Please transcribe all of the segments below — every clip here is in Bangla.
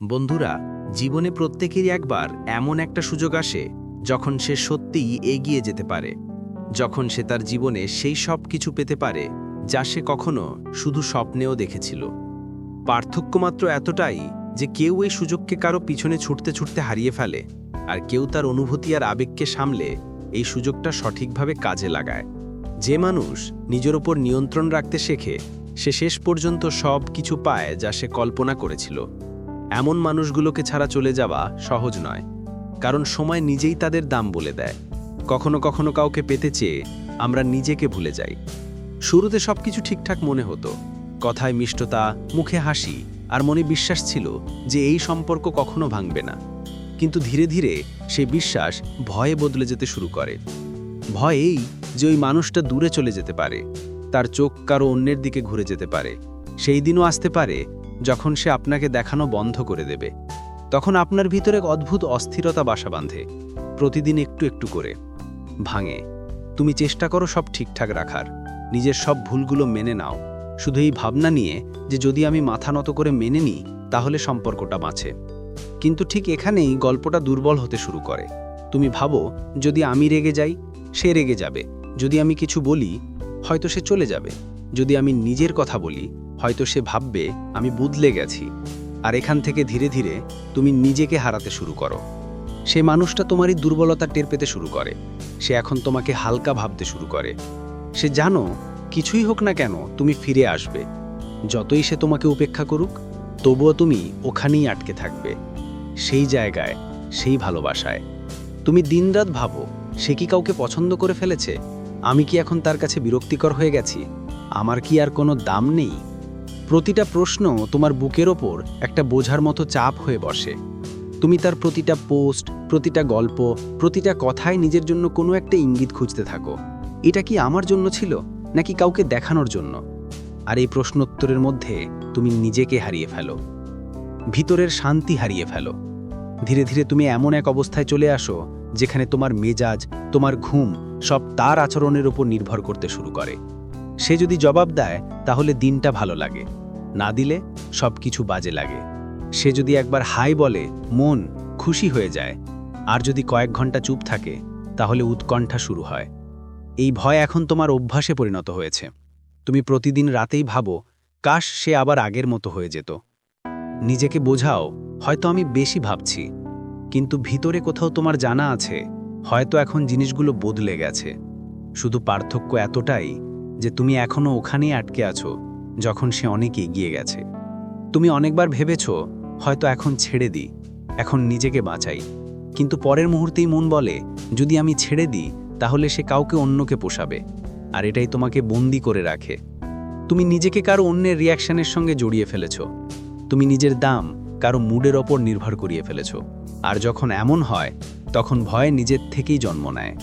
বন্ধুরা, জীবনে প্রত্যেকেরই একবার এমন একটা সুযোগ আসে যখন সে সত্যিই এগিয়ে যেতে পারে। যখন সে তার জীবনে সেই সব কিছু পেতে পারে যা সে কখনো শুধু স্বপ্নেও দেখেছিল। পার্থক্য মাত্র এতটাই যে কেউ এই সুযোগকে কারও পিছনে ছুটতে ছুটতে হারিয়ে ফেলে আর কেউ তার অনুভূতি আর আবেগকে সামলে এই সুযোগটা সঠিকভাবে কাজে লাগায়। যে মানুষ নিজের ওপর নিয়ন্ত্রণ রাখতে শেখে, সে শেষ পর্যন্ত সব কিছু পায় যা সে কল্পনা করেছিল। এমন মানুষগুলোকে ছাড়া চলে যাওয়া সহজ নয়, কারণ সময় নিজেই তাদের দাম বলে দেয়। কখনো কখনো কাউকে পেতে চেয়ে আমরা নিজেকে ভুলে যাই। শুরুতে সবকিছু ঠিকঠাক মনে হতো। কথায় মিষ্টতা, মুখে হাসি আর মনে বিশ্বাস ছিল যে এই সম্পর্ক কখনো ভাঙবে না। কিন্তু ধীরে ধীরে সেই বিশ্বাস ভয়ে বদলে যেতে শুরু করে। ভয় এই যে ওই মানুষটা দূরে চলে যেতে পারে, তার চোখ কারও অন্যের দিকে ঘুরে যেতে পারে। সেই দিনও আসতে পারে যখন সে আপনাকে দেখানো বন্ধ করে দেবে, তখন আপনার ভিতরে এক অদ্ভুত অস্থিরতা বাসা বাঁধে, প্রতিদিন একটু একটু করে। ভাঙে। তুমি চেষ্টা করো সব ঠিকঠাক রাখার। নিজের সব ভুলগুলো মেনে নাও। শুধু এই ভাবনা নিয়ে যে যদি আমি মাথা নত করে মেনে নিই, তাহলে সম্পর্কটা বাঁচে। কিন্তু ঠিক এখানেই গল্পটা দুর্বল হতে শুরু করে। তুমি ভাবো, যদি আমি রেগে যাই, সে রেগে যাবে। যদি আমি কিছু বলি, হয়তো সে চলে যাবে। যদি আমি নিজের কথা বলি হয়তো সে ভাববে, আমি বদলে গেছি। আর এখান থেকে ধীরে ধীরে তুমি নিজেকে হারাতে শুরু করো। সে মানুষটা তোমারই দুর্বলতা টের পেতে শুরু করে। সে এখন তোমাকে হালকা ভাবতে শুরু করে। সে জানো, কিছুই হোক না কেন, তুমি ফিরে আসবে। যতই সে তোমাকে উপেক্ষা করুক, তবুও তুমি ওখানেই আটকে থাকবে। সেই জায়গায়, সেই ভালোবাসায়। তুমি দিনরাত ভাবো, সে কি কাউকে পছন্দ করে ফেলেছে? আমি কি এখন তার কাছে বিরক্তিকর হয়ে গেছি? আমার কি আর কোনো দাম নেই? প্রতিটা প্রশ্ন তোমার বুকের ওপর একটা বোঝার মতো চাপ হয়ে বসে। তুমি তার প্রতিটা পোস্ট, প্রতিটা গল্প, প্রতিটা কথায় নিজের জন্য কোনো একটা ইঙ্গিত খুঁজতে থাকো। এটা কি আমার জন্য ছিল, নাকি কাউকে দেখানোর জন্য? আর এই প্রশ্নোত্তরের মধ্যে তুমি নিজেকে হারিয়ে ফেলো। ভিতরের শান্তি হারিয়ে ফেলো। ধীরে ধীরে তুমি এমন এক অবস্থায় চলে আসো, যেখানে তোমার মেজাজ, তোমার ঘুম সব তার আচরণের উপর নির্ভর করতে শুরু করে। সে যদি জবাব দেয়, তাহলে দিনটা ভালো লাগে। না দিলে সব কিছু বাজে লাগে। সে যদি একবার হাই বলে, মন খুশি হয়ে যায়। আর যদি কয়েক ঘণ্টা চুপ থাকে, তাহলে উৎকণ্ঠা শুরু হয়। এই ভয় এখন তোমার অভ্যাসে পরিণত হয়েছে। তুমি প্রতিদিন রাতেই ভাবো, কাশ সে আবার আগের মতো হয়ে যেত। নিজেকে বোঝাও, হয়তো আমি বেশি ভাবছি। কিন্তু ভিতরে কোথাও তোমার জানা আছে, হয়তো এখন জিনিসগুলো বদলে গেছে। শুধু পার্থক্য এতটাই যে তুমি এখনও ওখানেই আটকে আছো। যখন সে অনেক এগিয়ে গেছে। তুমি অনেকবার ভেবেছ, হয়তো এখন ছেড়ে দিই, এখন নিজেকে বাঁচাই। কিন্তু পরের মুহূর্তেই মন বলে, যদি আমি ছেড়ে দিই, তাহলে সে কাউকে অন্যকে পোষাবে। আর এটাই তোমাকে বন্দি করে রাখে। তুমি নিজেকে কারও অন্যের রিয়াকশনের সঙ্গে জড়িয়ে ফেলেছ। তুমি নিজের দাম কারও মুডের ওপর নির্ভর করিয়ে ফেলেছ। আর যখন এমন হয়, তখন ভয় নিজের থেকেই জন্ম নেয়।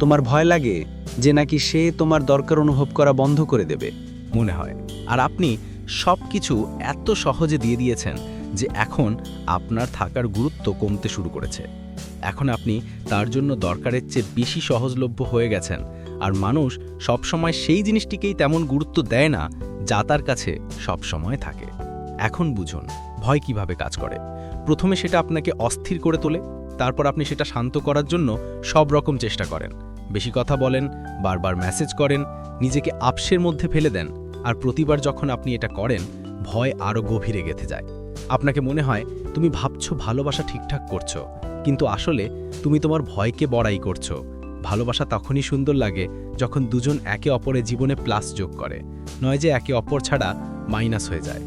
তোমার ভয় লাগে যে নাকি সে তোমার দরকার অনুভব করা বন্ধ করে দেবে। মনে হয়। আর আপনি সব কিছু এত সহজে দিয়ে দিয়েছেন যে এখন আপনার থাকার গুরুত্ব কমতে শুরু করেছে। এখন আপনি তার জন্য দরকারের চেয়ে বেশি সহজলভ্য হয়ে গেছেন। আর মানুষ সবসময় সেই জিনিসটিকেই তেমন গুরুত্ব দেয় না যা তার কাছে সবসময় থাকে। এখন বুঝুন, ভয় কীভাবে কাজ করে? প্রথমে সেটা আপনাকে অস্থির করে তোলে, তারপর আপনি সেটা শান্ত করার জন্য সব রকম চেষ্টা করেন। বেশি কথা বলেন, বারবার মেসেজ করেন, নিজেকে আপসের মধ্যে ফেলে দেন আর প্রতিবার যখন আপনি এটা করেন, ভয় আরও গভীরে গেঁথে যায়। আপনাকে মনে হয়, তুমি ভাবছ ভালোবাসা ঠিকঠাক করছ, কিন্তু আসলে তুমি তোমার ভয়কে বড়াই করছ। ভালোবাসা তখনই সুন্দর লাগে যখন দুজন একে অপরের জীবনে প্লাস যোগ করে। নয় যে একে অপর ছাড়া মাইনাস হয়ে যায়।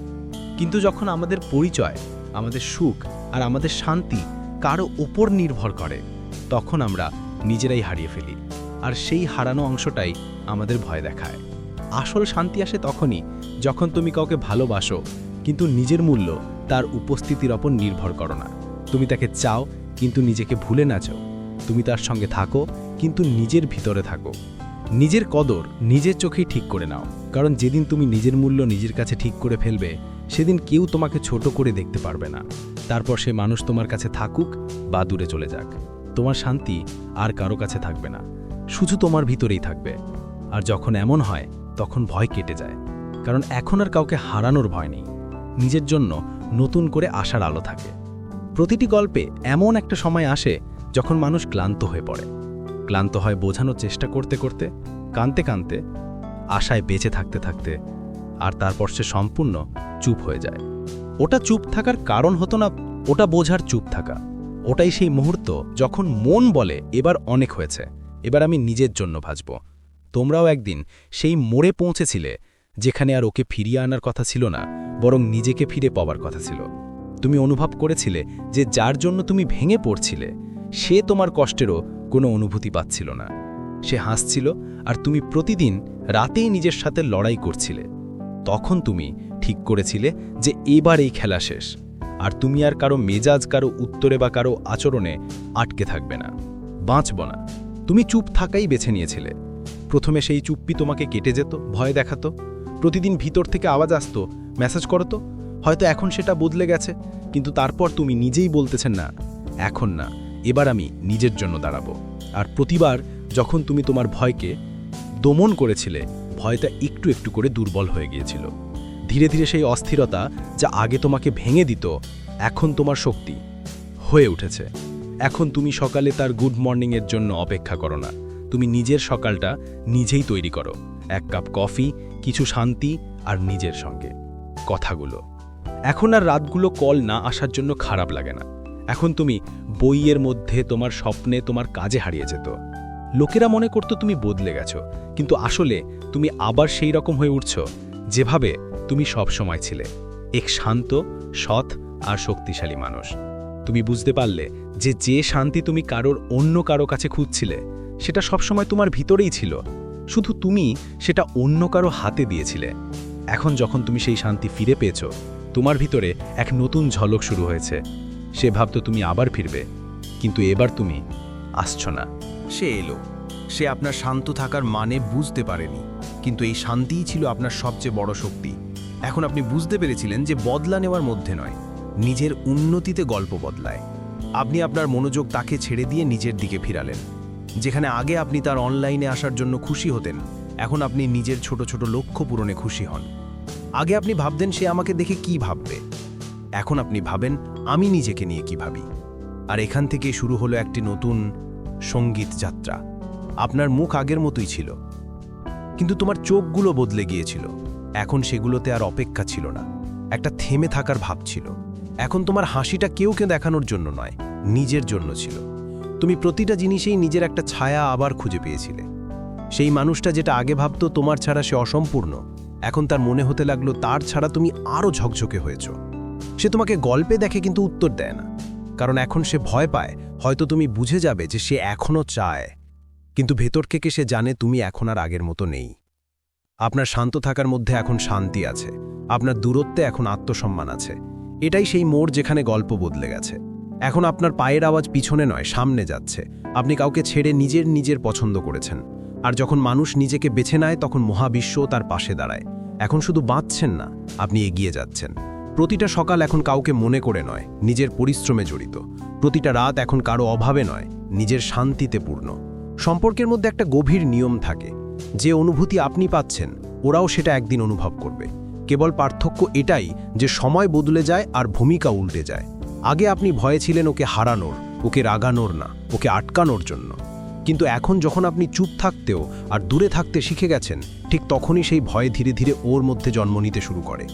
কিন্তু যখন আমাদের পরিচয়, আমাদের সুখ আর আমাদের শান্তি কারও ওপর নির্ভর করে, তখন আমরা নিজেরাই হারিয়ে ফেলি। আর সেই হারানো অংশটাই আমাদের ভয় দেখায়। আসল শান্তি আসে তখনই যখন তুমি কাউকে ভালোবাসো, কিন্তু নিজের মূল্য তার উপস্থিতির ওপর নির্ভর করো না। তুমি তাকে চাও, কিন্তু নিজেকে ভুলে না চাও তুমি তার সঙ্গে থাকো, কিন্তু নিজের ভিতরে থাকো। নিজের কদর নিজের চোখেই ঠিক করে নাও। কারণ যেদিন তুমি নিজের মূল্য নিজের কাছে ঠিক করে ফেলবে, সেদিন কেউ তোমাকে ছোট করে দেখতে পারবে না। তারপর সে মানুষ তোমার কাছে থাকুক বা দূরে চলে যাক। তোমার শান্তি আর কারও কাছে থাকবে না। শুধু তোমার ভিতরেই থাকবে। আর যখন এমন হয় তখন ভয় কেটে যায়, কারণ এখন আর কাউকে হারানোর ভয় নেই। নিজের জন্য নতুন করে আশার আলো থাকে। প্রতিটি গল্পে এমন একটা সময় আসে যখন মানুষ ক্লান্ত হয়ে পড়ে। ক্লান্ত হয় বোঝানোর চেষ্টা করতে করতে, কানতে কানতে, আশায় বেঁচে থাকতে থাকতে, আর তারপর সে সম্পূর্ণ চুপ হয়ে যায়। ওটা চুপ থাকার কারণ হতো না, ওটা বোঝার চুপ থাকা। ওটাই সেই মুহূর্ত যখন মন বলে, এবার অনেক হয়েছে, এবার আমি নিজের জন্য ভাজব। তোমরাও একদিন সেই মোড়ে পৌঁছেছিলে, যেখানে আর ওকে ফিরিয়ে আনার কথা ছিল না, বরং নিজেকে ফিরে পাওয়ার কথা ছিল। তুমি অনুভব করেছিলে যে যার জন্য তুমি ভেঙে পড়ছিলে, সে তোমার কষ্টেরও কোনো অনুভূতি পাচ্ছিল না। সে হাসছিল আর তুমি প্রতিদিন রাতেই নিজের সাথে লড়াই করছিলে। তখন তুমি ঠিক করেছিলে যে এবার এই খেলা শেষ, আর তুমি আর কারও মেজাজ, কারও উত্তরে বা কারও আচরণে আটকে থাকবে না। বাঁচব না। তুমি চুপ থাকাই বেছে নিয়েছিলে। প্রথমে সেই চুপ্পি তোমাকে কেটে যেত, ভয় দেখাতো। প্রতিদিন ভিতর থেকে আওয়াজ আসতো, মেসেজ করতো, হয়তো এখন সেটা বদলে গেছে, কিন্তু তারপর তুমি নিজেই বলতেছেন না, এখন না, এবার আমি নিজের জন্য দাঁড়াবো। আর প্রতিবার যখন তুমি তোমার ভয়কে দমন করেছিলে, ভয়টা একটু একটু করে দুর্বল হয়ে গিয়েছিল। ধীরে ধীরে সেই অস্থিরতা যা আগে তোমাকে ভেঙে দিত, এখন তোমার শক্তি হয়ে উঠেছে। এখন তুমি সকালে তার গুড মর্নিংয়ের জন্য অপেক্ষা করো না। তুমি নিজের সকালটা নিজেই তৈরি করো। এক কাপ কফি, কিছু শান্তি আর নিজের সঙ্গে। কথাগুলো। এখন আর রাতগুলো কল না আসার জন্য খারাপ লাগে না। এখন তুমি বইয়ের মধ্যে তোমার স্বপ্নে তোমার কাজে হারিয়ে যেত। লোকেরা মনে করতো তুমি বদলে গেছো, কিন্তু আসলে তুমি আবার সেই রকম হয়ে উঠছ, যেভাবে তুমি সব সময় ছিলে। এক শান্ত, সৎ আর শক্তিশালী মানুষ। তুমি বুঝতে পারলে যে যে শান্তি তুমি কারোর অন্য কারও কাছে খুঁজছিলে সেটা সবসময় তোমার ভিতরেই ছিল। শুধু তুমি সেটা অন্য কারও হাতে দিয়েছিলে। এখন যখন তুমি সেই শান্তি ফিরে পেয়েছ, তোমার ভিতরে এক নতুন ঝলক শুরু হয়েছে। সে ভাবতো তুমি আবার ফিরবে, কিন্তু এবার তুমি আসছ না। সে এলো। সে আপনার শান্ত থাকার মানে বুঝতে পারেনি, কিন্তু এই শান্তিই ছিল আপনার সবচেয়ে বড় শক্তি। এখন আপনি বুঝতে পেরেছিলেন যে বদলা নেওয়ার মধ্যে নয়, নিজের উন্নতিতে গল্প বদলায়। আপনি আপনার মনোযোগ তাকে ছেড়ে দিয়ে নিজের দিকে ফিরালেন। যেখানে আগে আপনি তার অনলাইনে আসার জন্য খুশি হতেন, এখন আপনি নিজের ছোট ছোট লক্ষ্য পূরণে খুশি হন। আগে আপনি ভাবতেন সে আমাকে দেখে কি ভাববে। এখন আপনি ভাবেন, আমি নিজেকে নিয়ে কি ভাবি। আর এখান থেকে শুরু হলো একটি নতুন সংগীত যাত্রা। আপনার মুখ আগের মতোই ছিল। কিন্তু তোমার চোখগুলো বদলে গিয়েছিল। এখন সেগুলোতে আর অপেক্ষা ছিল না। একটা থেমে থাকার ভাব ছিল। এখন তোমার হাসিটা কেউকে দেখানোর জন্য নয়, নিজের জন্য ছিল। তুমি প্রতিটা জিনিসেই নিজের একটা ছায়া আবার খুঁজে পেয়েছিলে। সেই মানুষটা যেটা আগে ভাবতো তোমার ছাড়া সে অসম্পূর্ণ, এখন তার মনে হতে লাগল তার ছাড়া তুমি আরও ঝকঝকে হয়েছ। সে তোমাকে গল্পে দেখে কিন্তু উত্তর দেয় না, কারণ এখন সে ভয় পায়, হয়তো তুমি বুঝে যাবে যে সে এখনও চায়। কিন্তু ভেতর থেকে সে জানে তুমি এখন আর আগের মতো নেই। আপনার শান্ত থাকার মধ্যে এখন শান্তি আছে, আপনার দূরত্বে এখন আত্মসম্মান আছে। এটাই সেই মোড় যেখানে গল্প বদলে গেছে। এখন আপনার পায়ের আওয়াজ পিছনে নয়, সামনে যাচ্ছে। আপনি কাউকে ছেড়ে নিজের নিজের পছন্দ করেছেন। আর যখন মানুষ নিজেকে বেছে নেয়, তখন মহাবিশ্বও তার পাশে দাঁড়ায়। এখন শুধু বাঁচছেন না, আপনি এগিয়ে যাচ্ছেন। প্রতিটা সকাল এখন কাউকে মনে করে নয়, নিজের পরিশ্রমে জড়িত। প্রতিটা রাত এখন কারও অভাবে নয়, নিজের শান্তিতে পূর্ণ। সম্পর্কের মধ্যে একটা গভীর নিয়ম থাকে। যে অনুভূতি আপনি পাচ্ছেন, ওরাও সেটা একদিন অনুভব করবে। কেবল পার্থক্য এটাই যে সময় বদলে যায় আর ভূমিকা উল্টে যায়। আগে আপনি ভয়ে ছিলেন ওকে হারানোর, ওকে রাগানোর না, ওকে আটকানোর জন্য। কিন্তু এখন যখন আপনি চুপ থাকতেও আর দূরে থাকতে শিখে গেছেন, ঠিক তখনই সেই ভয় ধীরে ধীরে ওর মধ্যে জন্ম নিতে শুরু করে।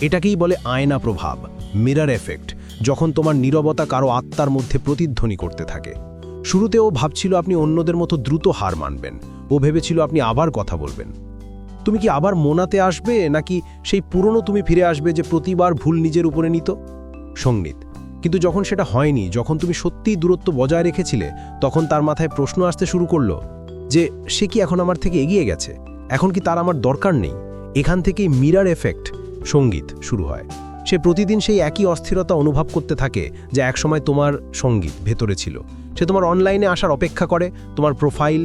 এটাকেই বলে আয়না প্রভাব মিরার এফেক্ট যখন তোমার নীরবতা কারও আত্মার মধ্যে প্রতিধ্বনি করতে থাকে। শুরুতে ও ভাবছিল আপনি অন্যদের মতো দ্রুত হার মানবেন, ও ভেবেছিল আপনি আবার কথা বলবেন। তুমি কি আবার মোনাতে আসবে, নাকি সেই পুরনো তুমি ফিরে আসবে যে প্রতিবার ভুল নিজের উপরে নিত? সংগীত কিন্তু যখন সেটা হয়নি, যখন তুমি সত্যিই দূরত্ব বজায় রেখেছিলে, তখন তার মাথায় প্রশ্ন আসতে শুরু করল যে, সে কি এখন আমার থেকে এগিয়ে গেছে? এখন কি তার আমার দরকার নেই? এখান থেকেই মিরার এফেক্ট সংগীত শুরু হয়। সে প্রতিদিন সেই একই অস্থিরতা অনুভব করতে থাকে যা একসময় তোমার সংগীত ভেতরে ছিল। সে তোমার অনলাইনে আসার অপেক্ষা করে, তোমার প্রোফাইল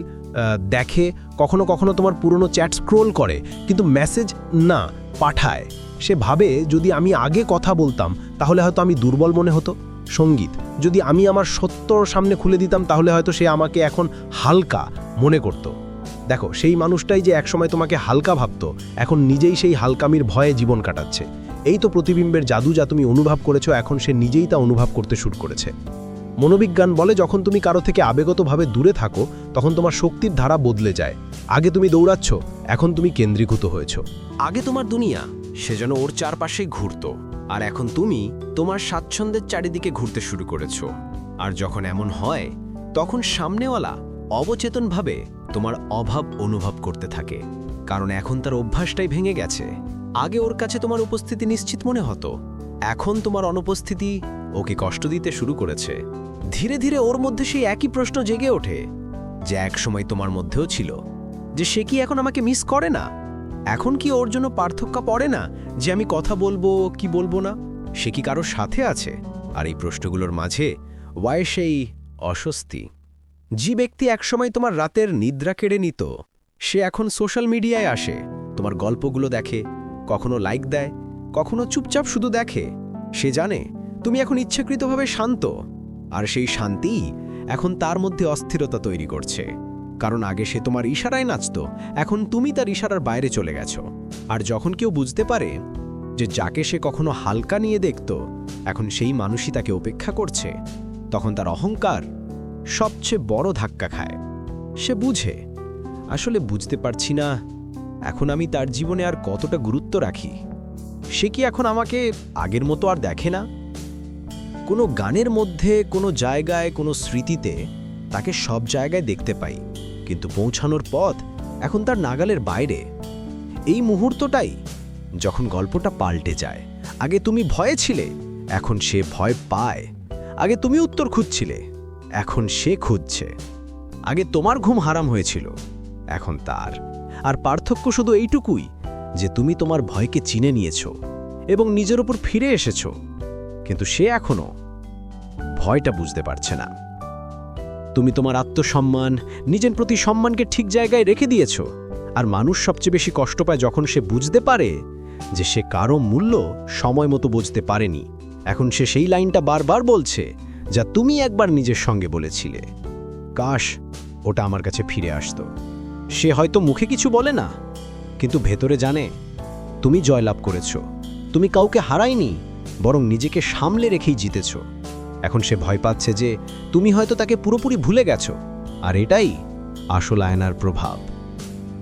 দেখে, কখনো কখনো তোমার পুরনো চ্যাট স্ক্রোল করে, কিন্তু মেসেজ না, পাঠায়। সে ভাবে যদি আমি আগে কথা বলতাম, তাহলে হয়তো আমি দুর্বল মনে হতো। সংগীত, যদি আমি আমার সত্যর সামনে খুলে দিতাম, তাহলে হয়তো সে আমাকে এখন হালকা মনে করত। দেখো, সেই মানুষটাই যে একসময় তোমাকে হালকা ভাবত, এখন নিজেই সেই হালকামির ভয়ে জীবন কাটাচ্ছে। এই তো প্রতিবিম্বের জাদু যা তুমি অনুভব করেছ, এখন সে নিজেই তা অনুভব করতে শুরু করেছে। মনোবিজ্ঞান বলে, যখন তুমি কারও থেকে আবেগতভাবে দূরে থাকো, তখন তোমার শক্তির ধারা বদলে যায়। আগে তুমি দৌড়াচ্ছ, এখন তুমি কেন্দ্রীভূত হয়েছো। আগে তোমার দুনিয়া সে যেন ওর চারপাশেই ঘুরত। আর এখন তুমি তোমার স্বাচ্ছন্দ্যের চারিদিকে ঘুরতে শুরু করেছ। আর যখন এমন হয়, তখন সামনেওয়ালা অবচেতনভাবে তোমার অভাব অনুভব করতে থাকে। কারণ এখন তার অভ্যাসটাই ভেঙে গেছে। আগে ওর কাছে তোমার উপস্থিতি নিশ্চিত মনে হতো। এখন তোমার অনুপস্থিতি ওকে কষ্ট দিতে শুরু করেছে। ধীরে ধীরে ওর মধ্যে সেই একই প্রশ্ন জেগে ওঠে, যে একসময় তোমার মধ্যেও ছিল, যে সে কি এখন আমাকে মিস করে না? এখন কি ওর জন্য পার্থক্য পড়ে না যে আমি কথা বলব, কি বলব না? সে কি কারোর সাথে আছে? আর এই প্রশ্নগুলোর মাঝে ওয়ায় সেই অস্বস্তি? যে ব্যক্তি একসময় তোমার রাতের নিদ্রা কেড়ে নিত, সে এখন সোশ্যাল মিডিয়ায় আসে, তোমার গল্পগুলো দেখে, কখনো লাইক দেয়, কখনো চুপচাপ শুধু দেখে। সে জানে, তুমি এখন ইচ্ছাকৃতভাবে শান্ত, আর সেই শান্তিই এখন তার মধ্যে অস্থিরতা তৈরি করছে। কারণ আগে সে তোমার ইশারায় নাচত, এখন তুমি তার ইশারার বাইরে চলে গেছো। আর যখন কেউ বুঝতে পারে যে যাকে সে কখনো হালকা নিয়ে দেখত, এখন সেই মানুষই তাকে উপেক্ষা করছে, তখন তার অহংকার সবচেয়ে বড় ধাক্কা খায়। সে বুঝে, আসলে বুঝতে পারছি না, এখন আমি তার জীবনে আর কতটা গুরুত্ব রাখি। সে কি এখন আমাকে আগের মতো আর দেখে না? কোনো গানের মধ্যে, কোনো জায়গায়, কোনো স্মৃতিতে তাকে সব জায়গায় দেখতে পাই, কিন্তু পৌঁছানোর পথ এখন তার নাগালের বাইরে। এই মুহূর্তটাই যখন গল্পটা পাল্টে যায়, আগে তুমি ভয়ে ছিলে, এখন সে ভয় পায়, আগে তুমি উত্তর খুঁজছিলে, এখন সে খুঁজছে। আগে তোমার ঘুম হারাম হয়েছিল, এখন তার। আর পার্থক্য শুধু এইটুকুই যে তুমি তোমার ভয়কে চিনে নিয়েছো এবং নিজের উপর ফিরে এসেছ, কিন্তু সে এখনও ভয়টা বুঝতে পারছে না। তুমি তোমার আত্মসম্মান, নিজের প্রতি সম্মানকে ঠিক জায়গায় রেখে দিয়েছ। আর মানুষ সবচেয়ে বেশি কষ্ট পায় যখন সে বুঝতে পারে যে সে কারও মূল্য সময় মতো বুঝতে পারেনি। এখন সে সেই লাইনটা বারবার বলছে, যা তুমি একবার নিজের সঙ্গে বলেছিলে। কাশ, ওটা আমার কাছে ফিরে আসতো। সে হয়তো মুখে কিছু বলে না, কিন্তু ভেতরে জানে, তুমি জয়লাভ করেছ। তুমি কাউকে হারাইনি বরং নিজেকে সামলে রেখেই জিতেছ। এখন সে ভয় পাচ্ছে যে তুমি হয়তো তাকে পুরোপুরি ভুলে গেছো। আর এটাই আসল আয়নার প্রভাব।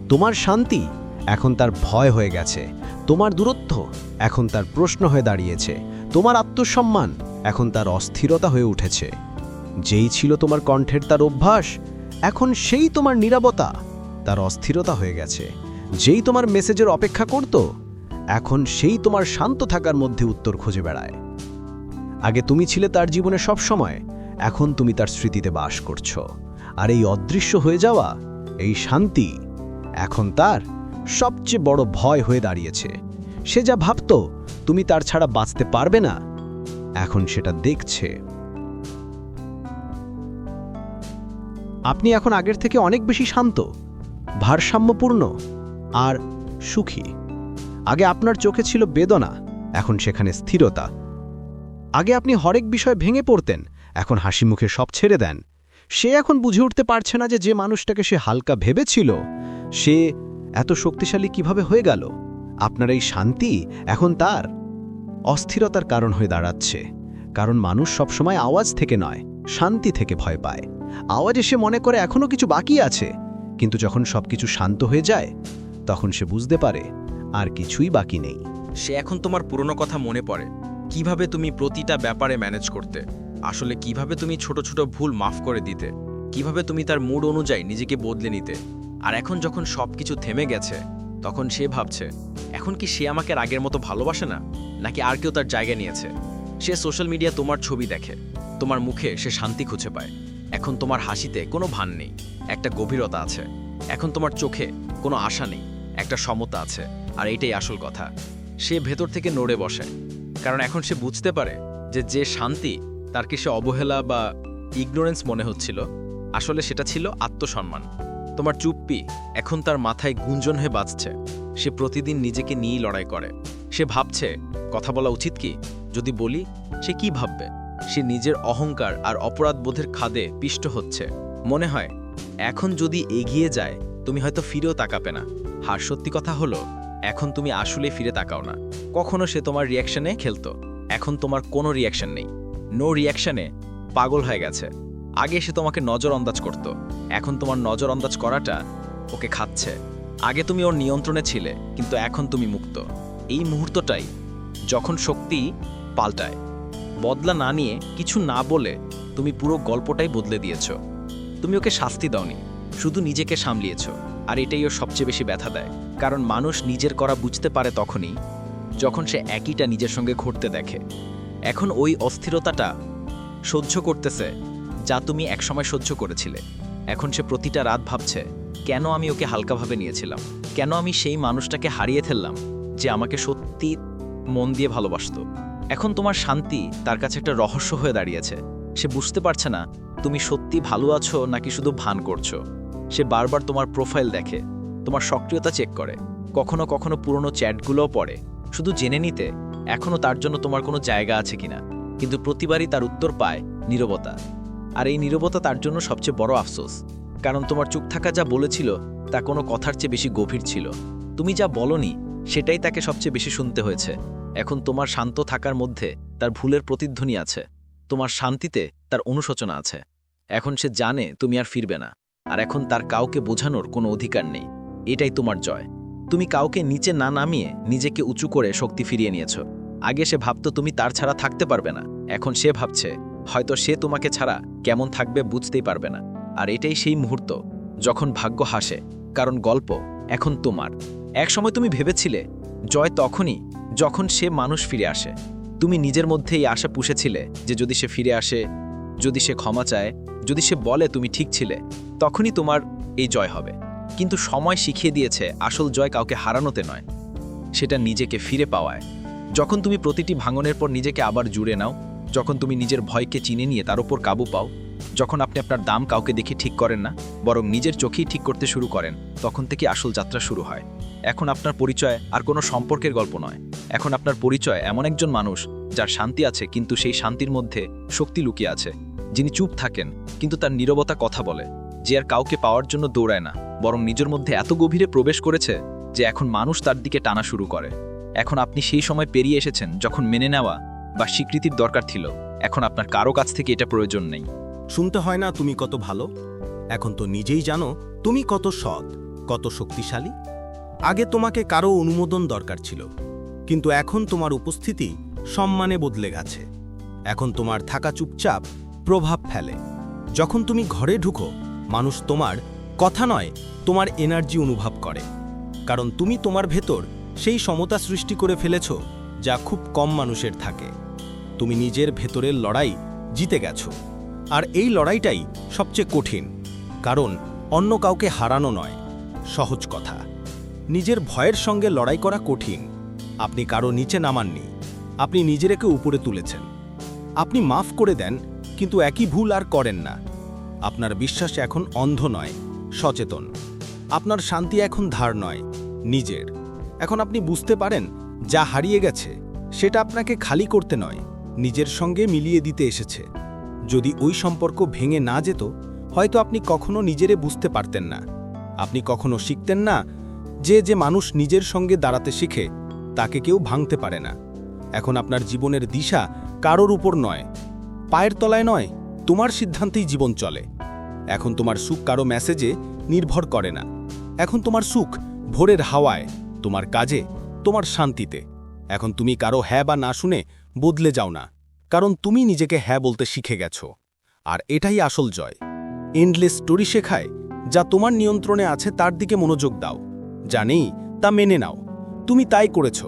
তোমার শান্তি এখন তার ভয় হয়ে গেছে। তোমার দূরত্ব এখন তার প্রশ্ন হয়ে দাঁড়িয়েছে। তোমার আত্মসম্মান এখন তার অস্থিরতা হয়ে উঠেছে। যেই ছিল তোমার কণ্ঠের তার অভ্যাস, এখন সেই তোমার নিরাপত্তা তার অস্থিরতা হয়ে গেছে। যেই তোমার মেসেজের অপেক্ষা করত, এখন সেই তোমার শান্ত থাকার মধ্যে উত্তর খুঁজে বেড়ায়। আগে তুমি ছিলে তার জীবনে সব সময়, এখন তুমি তার স্মৃতিতে বাস করছ। আর এই অদৃশ্য হয়ে যাওয়া, এই শান্তি, এখন তার সবচেয়ে বড় ভয় হয়ে দাঁড়িয়েছে। সে যা ভাবত, তুমি তার ছাড়া বাঁচতে পারবে না, এখন সেটা দেখছে। আপনি এখন আগের থেকে অনেক বেশি শান্ত, ভারসাম্যপূর্ণ আর সুখী। আগে আপনার চোখে ছিল বেদনা, এখন সেখানে স্থিরতা। আগে আপনি হরেক বিষয় ভেঙে পড়তেন, এখন হাসি মুখে সব ছেড়ে দেন। সে এখন বুঝে উঠতে পারছে না যে যে মানুষটাকে সে হালকা ভেবেছিল, সে এত শক্তিশালী কীভাবে হয়ে গেল? আপনার এই শান্তি এখন তার। অস্থিরতার কারণ হয়ে দাঁড়াচ্ছে, কারণ মানুষ সবসময় আওয়াজ থেকে নয়, শান্তি থেকে ভয় পায়। আওয়াজ এসে মনে করে এখনও কিছু বাকি আছে, কিন্তু যখন সবকিছু শান্ত হয়ে যায়, তখন সে বুঝতে পারে আর কিছুই বাকি নেই। সে এখন তোমার পুরনো কথা মনে পড়ে। কীভাবে তুমি প্রতিটা ব্যাপারে ম্যানেজ করতে? আসলে কীভাবে তুমি ছোট ছোট ভুল মাফ করে দিতে? কীভাবে তুমি তার মুড অনুযায়ী নিজেকে বদলে নিতে? আর এখন যখন সব কিছু থেমে গেছে, তখন সে ভাবছে, এখন কি সে আমাকে আগের মতো ভালোবাসে না? নাকি আর কেউ তার জায়গা নিয়েছে? সে সোশ্যাল মিডিয়া তোমার ছবি দেখে। তোমার মুখে সে শান্তি খুঁজে পায়। এখন তোমার হাসিতে কোনো ভান নেই। একটা গভীরতা আছে। এখন তোমার চোখে কোনো আশা নেই। একটা সমতা আছে। আর এইটাই আসল কথা। সে ভেতর থেকে নড়ে বসে। কারণ এখন সে বুঝতে পারে যে যে শান্তি, তার কি সে অবহেলা বা ইগনোরেন্স মনে হচ্ছিল? আসলে সেটা ছিল আত্মসম্মান। তোমার চুপ্পি এখন তার মাথায় গুঞ্জন হয়ে বাঁচছে সে প্রতিদিন নিজেকে নিয়েই লড়াই করে। সে ভাবছে, কথা বলা উচিত কি? যদি বলি, সে কি ভাববে? সে নিজের অহংকার আর অপরাধবোধের খাদে পিষ্ট হচ্ছে। মনে হয়, এখন যদি এগিয়ে যায়, তুমি হয়তো ফিরেও তাকাবে না। হার সত্যি কথা হলো এখন তুমি আসলে ফিরে তাকাও না। কখনো সে তোমার রিয়াকশনে খেলতো। এখন তোমার কোনো রিয়াকশন নেই। নো রিয়াকশনে পাগল হয়ে গেছে। আগে সে তোমাকে নজর আন্দাজ করত। এখন তোমার নজর আন্দাজ করাটা ওকে খাচ্ছে। আগে তুমি ওর নিয়ন্ত্রণে ছিলে, কিন্তু এখন তুমি মুক্ত। এই মুহূর্তটাই যখন শক্তি পাল্টায়। বদলা না নিয়ে কিছু না বলে তুমি পুরো গল্পটাই বদলে দিয়েছ। তুমি ওকে শাস্তি দাওনি। শুধু নিজেকে সামলিয়েছ। আর এটাই সবচেয়ে বেশি ব্যথা দেয়। কারণ মানুষ নিজের করা বুঝতে পারে তখনই, যখন সে একইটা নিজের সঙ্গে ঘটতে দেখে। এখন ওই অস্থিরতাটা সহ্য করতেছে যা তুমি একসময় সহ্য করেছিলে। এখন সে প্রতিটা রাত ভাবছে, কেন আমি ওকে হালকাভাবে নিয়েছিলাম? কেন আমি সেই মানুষটাকে হারিয়ে ফেললাম যে আমাকে সত্যি মন দিয়ে ভালোবাসতো? এখন তোমার শান্তি তার কাছে একটা রহস্য হয়ে দাঁড়িয়েছে। সে বুঝতে পারছে না, তুমি সত্যি ভালো আছো নাকি শুধু ভান করছ? সে বারবার তোমার প্রোফাইল দেখে, তোমার সক্রিয়তা চেক করে, কখনো কখনো পুরনো চ্যাটগুলোও পড়ে। শুধু জেনে নিতে এখনও তার জন্য তোমার কোনো জায়গা আছে কিনা। কিন্তু প্রতিবারই তার উত্তর পায় নীরবতা। আর এই নীরবতা তার জন্য সবচেয়ে বড় আফসোস। কারণ তোমার চুপ থাকা যা বলেছিল, তা কোনো কথার চেয়ে বেশি গভীর ছিল। তুমি যা বলনি, সেটাই তাকে সবচেয়ে বেশি শুনতে হয়েছে। এখন তোমার শান্ত থাকার মধ্যে তার ভুলের প্রতিধ্বনি আছে। তোমার শান্তিতে তার অনুশোচনা আছে। এখন সে জানে তুমি আর ফিরবে না। আর এখন তার কাউকে বোঝানোর কোনো অধিকার নেই। এটাই তোমার জয়। তুমি কাউকে নিচে না নামিয়ে নিজেকে উঁচু করে শক্তি ফিরিয়ে নিয়েছ। আগে সে ভাবতো তুমি তার ছাড়া থাকতে পারবে না। এখন সে ভাবছে, হয়তো সে তোমাকে ছাড়া কেমন থাকবে বুঝতেই পারবে না। আর এটাই সেই মুহূর্ত, যখন ভাগ্য হাসে, কারণ গল্প এখন তোমার। একসময় তুমি ভেবেছিলে, জয় তখনই, যখন সে মানুষ ফিরে আসে। তুমি নিজের মধ্যে এই আশা পুষেছিলে যে যদি সে ফিরে আসে, যদি সে ক্ষমা চায় যদি সে বলে তুমি ঠিক ছিলে, তখনই তোমার এই জয় হবে। কিন্তু সময় শিখিয়ে দিয়েছে, আসল জয় কাউকে হারানোতে নয়। সেটা নিজেকে ফিরে পাওয়ায়। যখন তুমি প্রতিটি ভাঙনের পর নিজেকে আবার জুড়ে নাও, যখন তুমি নিজের ভয়কে চিনে নিয়ে তার উপর কাবু পাও, যখন আপনি আপনার দাম কাউকে দেখে ঠিক করেন না, বরং নিজের চোখেই ঠিক করতে শুরু করেন, তখন থেকে আসল যাত্রা শুরু হয়। এখন আপনার পরিচয় আর কোনো সম্পর্কের গল্প নয়। এখন আপনার পরিচয় এমন একজন মানুষ, যার শান্তি আছে, কিন্তু সেই শান্তির মধ্যে শক্তি লুকিয়ে আছে। যিনি চুপ থাকেন, কিন্তু তার নীরবতা কথা বলে, যে আর কাউকে পাওয়ার জন্য দৌড়ায় না, বরং নিজের মধ্যে এত গভীরে প্রবেশ করেছে, যে এখন মানুষ তার দিকে টানা শুরু করে। এখন আপনি সেই সময় পেরিয়ে এসেছেন যখন মেনে নেওয়া বা স্বীকৃতির দরকার ছিল, এখন আপনার কারও কাছ থেকে এটা প্রয়োজন নেই। শুনতে হয় না তুমি কত ভালো? এখন তো নিজেই জানো তুমি কত সৎ, কত শক্তিশালী। আগে তোমাকে কারও অনুমোদন দরকার ছিল, কিন্তু এখন তোমার উপস্থিতি সম্মানে বদলে গেছে। এখন তোমার থাকা চুপচাপ প্রভাব ফেলে। যখন তুমি ঘরে ঢুকো, মানুষ তোমার কথা নয়, তোমার এনার্জি অনুভব করে। কারণ তুমি তোমার ভেতর সেই সমতা সৃষ্টি করে ফেলেছ, যা খুব কম মানুষের থাকে। তুমি নিজের ভেতরের লড়াই জিতে গেছো। আর এই লড়াইটাই সবচেয়ে কঠিন, কারণ অন্য কাউকে হারানো নয়, সহজ কথা। নিজের ভয়ের সঙ্গে লড়াই করা কঠিন। আপনি কারও নিচে নামাননি, আপনি নিজেরকে উপরে তুলেছেন। আপনি মাফ করে দেন কিন্তু একই ভুল আর করেন না। আপনার বিশ্বাস এখন অন্ধ নয়, সচেতন। আপনার শান্তি এখন ধার নয়, নিজের। এখন আপনি বুঝতে পারেন, যা হারিয়ে গেছে, সেটা আপনাকে খালি করতে নয়, নিজের সঙ্গে মিলিয়ে দিতে এসেছে। যদি ওই সম্পর্ক ভেঙে না যেত, হয়তো আপনি কখনো নিজেরে বুঝতে পারতেন না। আপনি কখনো শিখতেন না, যে যে মানুষ নিজের সঙ্গে দাঁড়াতে শিখে, তাকে কেউ ভাঙতে পারে না। এখন আপনার জীবনের দিশা কারোর উপর নয় পায়ের তলায় নয়, তোমার সিদ্ধান্তেই জীবন চলে। এখন তোমার সুখ কারও মেসেজে নির্ভর করে না। এখন তোমার সুখ ভোরের হাওয়ায়, তোমার কাজে, তোমার শান্তিতে। এখন তুমি কারও হ্যাঁ বা না শুনে বদলে যাও না। কারণ তুমি নিজেকে হ্যাঁ বলতে শিখে গেছো। আর এটাই আসল জয়। এন্ডলেস স্টোরি শেখায়, যা তোমার নিয়ন্ত্রণে আছে তার দিকে মনোযোগ দাও। যা নেই, তা মেনে নাও। তুমি তাই করেছ।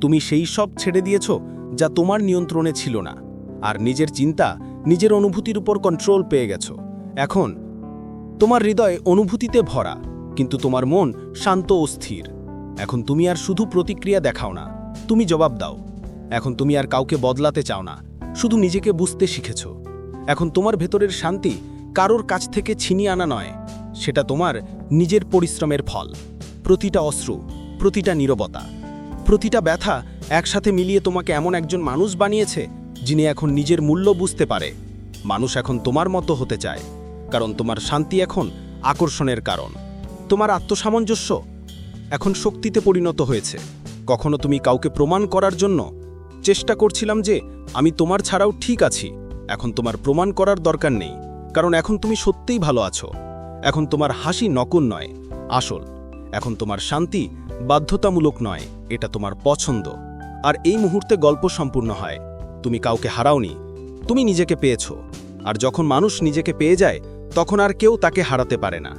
তুমি সেই সব ছেড়ে দিয়েছ যা তোমার নিয়ন্ত্রণে ছিল না। আর নিজের চিন্তা নিজের অনুভূতির উপর কন্ট্রোল পেয়ে গেছ। এখন, তোমার হৃদয় অনুভূতিতে ভরা, কিন্তু তোমার মন শান্ত ও স্থির। এখন তুমি আর শুধু প্রতিক্রিয়া দেখাও না, তুমি জবাব দাও। এখন তুমি আর কাউকে বদলাতে চাও না, শুধু নিজেকে বুঝতে শিখেছ। এখন তোমার ভেতরের শান্তি কারোর কাছ থেকে ছিনিয়ে আনা নয়, সেটা তোমার নিজের পরিশ্রমের ফল। প্রতিটা অশ্রু, প্রতিটা নীরবতা, প্রতিটা ব্যথা একসাথে মিলিয়ে তোমাকে এমন একজন মানুষ বানিয়েছে যিনি এখন নিজের মূল্য বুঝতে পারে। মানুষ এখন তোমার মতো হতে চায়, কারণ তোমার শান্তি এখন আকর্ষণের কারণ। তোমার আত্মসামঞ্জস্য এখন শক্তিতে পরিণত হয়েছে। কখনো তুমি কাউকে প্রমাণ করার জন্য চেষ্টা করছিলাম যে, আমি তোমার ছাড়াও ঠিক আছি। এখন তোমার প্রমাণ করার দরকার নেই, কারণ এখন তুমি সত্যিই ভালো আছো। এখন তোমার হাসি নকল নয়, আসল। এখন তোমার শান্তি বাধ্যতামূলক নয়, এটা তোমার পছন্দ। আর এই মুহূর্তে গল্প সম্পূর্ণ হয়। তুমি কাউকে হারাওনি, তুমি নিজেকে পেয়েছ, আর যখন মানুষ নিজেকে পেয়ে যায়, তখন আর কেউ তাকে হারাতে পারে না।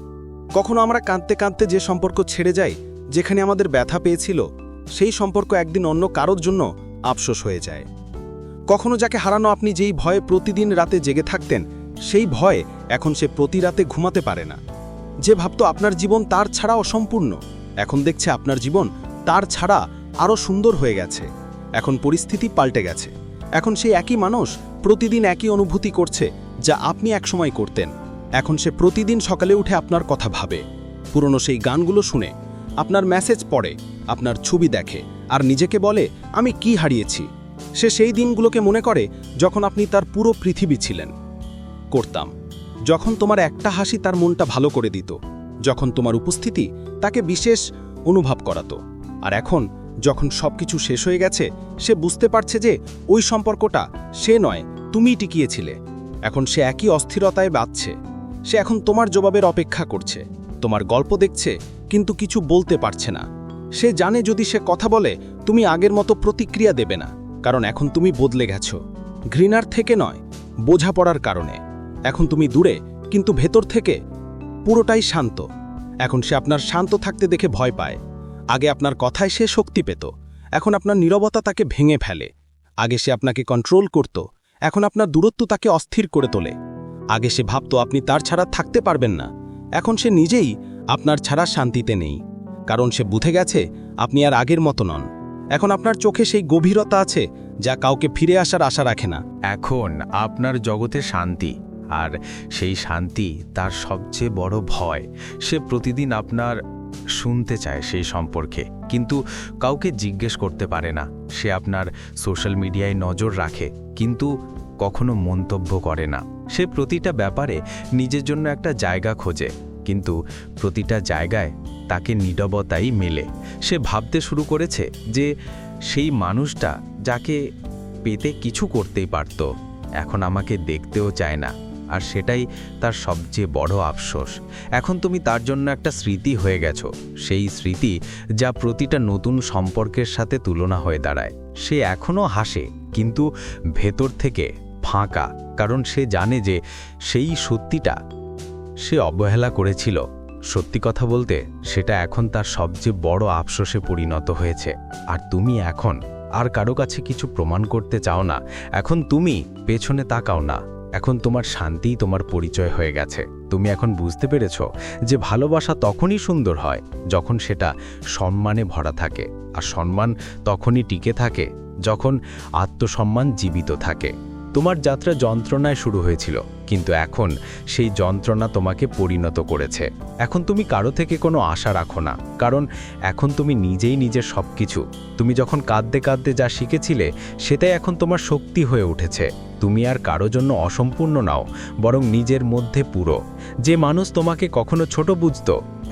কখনো আমরা কাঁদতে কাঁদতে যে সম্পর্ক ছেড়ে যাই, যেখানে আমাদের ব্যথা পেয়েছিল, সেই সম্পর্ক একদিন অন্য কারোর জন্য আফসোস হয়ে যায়। কখনো যাকে হারানো আপনি যেই ভয়ে প্রতিদিন রাতে জেগে থাকতেন, সেই ভয় এখন সে প্রতি রাতে ঘুমাতে পারে না। যে ভাবতো আপনার জীবন তার ছাড়া অসম্পূর্ণ, এখন দেখছে আপনার জীবন তার ছাড়া আরও সুন্দর হয়ে গেছে, এখন পরিস্থিতি পাল্টে গেছে। এখন সেই একই মানুষ, প্রতিদিন একই অনুভূতি করছে, যা আপনি একসময় করতেন। এখন সে প্রতিদিন সকালে উঠে আপনার কথা ভাবে। পুরনো সেই গানগুলো শুনে, আপনার মেসেজ পড়ে, আপনার ছবি দেখে, আর নিজেকে বলে, আমি কি হারিয়েছি? সে সেই দিনগুলোকে মনে করে, যখন আপনি তার পুরো পৃথিবী ছিলেন। করতাম। যখন তোমার একটা হাসি তার মনটা ভালো করে দিত, যখন তোমার উপস্থিতি তাকে বিশেষ অনুভব করাতো। আর এখন, যখন সবকিছু শেষ হয়ে গেছে, সে বুঝতে পারছে যে ওই সম্পর্কটা সে নয় তুমিই টিকিয়েছিলে। এখন সে একই অস্থিরতায় বাঁচছে সে এখন তোমার জবাবের অপেক্ষা করছে। তোমার গল্প দেখছে, কিন্তু কিছু বলতে পারছে না। সে জানে যদি সে কথা বলে, তুমি আগের মতো প্রতিক্রিয়া দেবে না। কারণ এখন তুমি বদলে গেছ। ঘৃণার থেকে নয়, বোঝাপড়ার কারণে। এখন তুমি দূরে, কিন্তু ভেতর থেকে পুরোটাই শান্ত। এখন সে আপনার শান্ত থাকতে দেখে ভয় পায়। আগে আপনার কথায় সে শক্তি পেত। এখন আপনার নীরবতা তাকে ভেঙে ফেলে। আগে সে আপনাকে কন্ট্রোল করত। এখন আপনার দূরত্ব তাকে অস্থির করে তোলে। আগে সে ভাবত, আপনি তার ছাড়া থাকতে পারবেন না। এখন সে নিজেই আপনার ছাড়া শান্তিতে নেই। কারণ সে বুঝে গেছে, আপনি আর আগের মতো নন। এখন আপনার চোখে সেই গভীরতা আছে, যা কাউকে ফিরে আসার আশা রাখে না। এখন আপনার জগতে শান্তি, আর সেই শান্তি তার সবচেয়ে বড় ভয়। সে প্রতিদিন আপনার শুনতে চায় সেই সম্পর্কে। কিন্তু কাউকে জিজ্ঞেস করতে পারে না। সে আপনার সোশ্যাল মিডিয়ায় নজর রাখে, কিন্তু কখনো মন্তব্য করে না। সে প্রতিটা ব্যাপারে নিজের জন্য একটা জায়গা খোঁজে, কিন্তু প্রতিটা জায়গায় তাকে নীরবতাই মেলে। সে ভাবতে শুরু করেছে যে সেই মানুষটা যাকে পেতে কিছু করতেই পারত, এখন আমাকে দেখতেও চায় না। আর সেটাই তার সবচেয়ে বড় আফসোস। এখন তুমি তার জন্য একটা স্মৃতি হয়ে গেছো। সেই স্মৃতি যা প্রতিটা নতুন সম্পর্কের সাথে তুলনা হয়ে দাঁড়ায়। সে এখনও হাসে, কিন্তু ভেতর থেকে ফাঁকা, কারণ সে জানে যে সেই সত্যিটা সে অবহেলা করেছিল। সত্যি কথা বলতে, সেটা এখন তার সবচেয়ে বড় আফসোসে পরিণত হয়েছে। আর তুমি এখন, আর কারও কাছে কিছু প্রমাণ করতে চাও না। এখন তুমি পেছনে তাকাও না। এখন তোমার শান্তি, তোমার পরিচয় হয়ে গেছে। তুমি এখন বুঝতে পেরেছ যে ভালোবাসা তখনই সুন্দর হয় যখন সেটা সম্মানে ভরা থাকে। আর সম্মান তখনই টিকে থাকে যখন আত্মসম্মান জীবিত থাকে। তোমার যাত্রা যন্ত্রণায় শুরু হয়েছিল, কিন্তু এখন সেই যন্ত্রণা তোমাকে পরিণত করেছে। এখন তুমি কারও থেকে কোনো আশা রাখো না, কারণ এখন তুমি নিজেই নিজের সব কিছু তুমি যখন কাঁদতে কাঁদতে যা শিখেছিলে, সেটাই এখন তোমার শক্তি হয়ে উঠেছে। তুমি আর কারও জন্য অসম্পূর্ণ নাও, বরং নিজের মধ্যে পুরো। যে মানুষ তোমাকে কখনো ছোট বুঝত,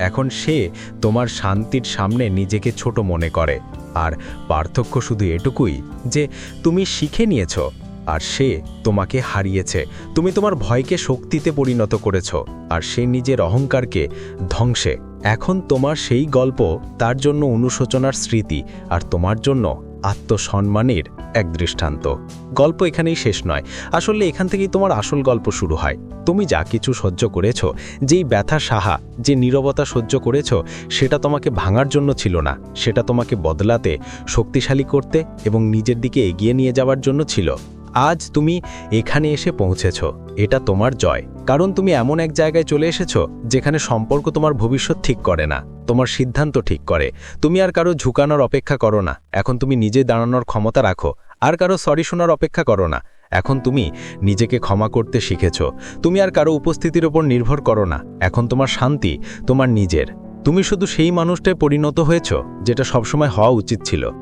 এখন সে তোমার শান্তির সামনে নিজেকে ছোট মনে করে। আর পার্থক্য শুধু এটুকুই যে, তুমি শিখে নিয়েছো আর সে তোমাকে হারিয়েছে। তুমি তোমার ভয়কে শক্তিতে পরিণত করেছ, আর সে নিজের অহংকারকে ধ্বংসে। এখন তোমার সেই গল্প তার জন্য অনুশোচনার স্মৃতি, আর তোমার জন্য আত্মসম্মানের এক দৃষ্টান্ত। গল্প এখানেই শেষ নয়। আসলে এখান থেকেই তোমার আসল গল্প শুরু হয়। তুমি যা কিছু সহ্য করেছ, যেই ব্যথা সাহা, যে নীরবতা সহ্য করেছ, সেটা তোমাকে ভাঙার জন্য ছিল না। সেটা তোমাকে বদলাতে, শক্তিশালী করতে এবং নিজের দিকে এগিয়ে নিয়ে যাওয়ার জন্য ছিল। আজ তুমি এখানে এসে পৌঁছেছ। এটা তোমার জয়। কারণ তুমি এমন এক জায়গায় চলে এসেছ যেখানে সম্পর্ক তোমার ভবিষ্যৎ ঠিক করে না, তোমার সিদ্ধান্ত ঠিক করে। তুমি আর কারও ঝুঁকানোর অপেক্ষা করো না। এখন তুমি নিজে দাঁড়ানোর ক্ষমতা রাখো, আর কারও সরি শোনার অপেক্ষা করো না। এখন তুমি নিজেকে ক্ষমা করতে শিখেছ। তুমি আর কারও উপস্থিতির ওপর নির্ভর করো না। এখন তোমার শান্তি তোমার নিজের। তুমি শুধু সেই মানুষটায় পরিণত হয়েছ, যেটা সবসময় হওয়া উচিত ছিল।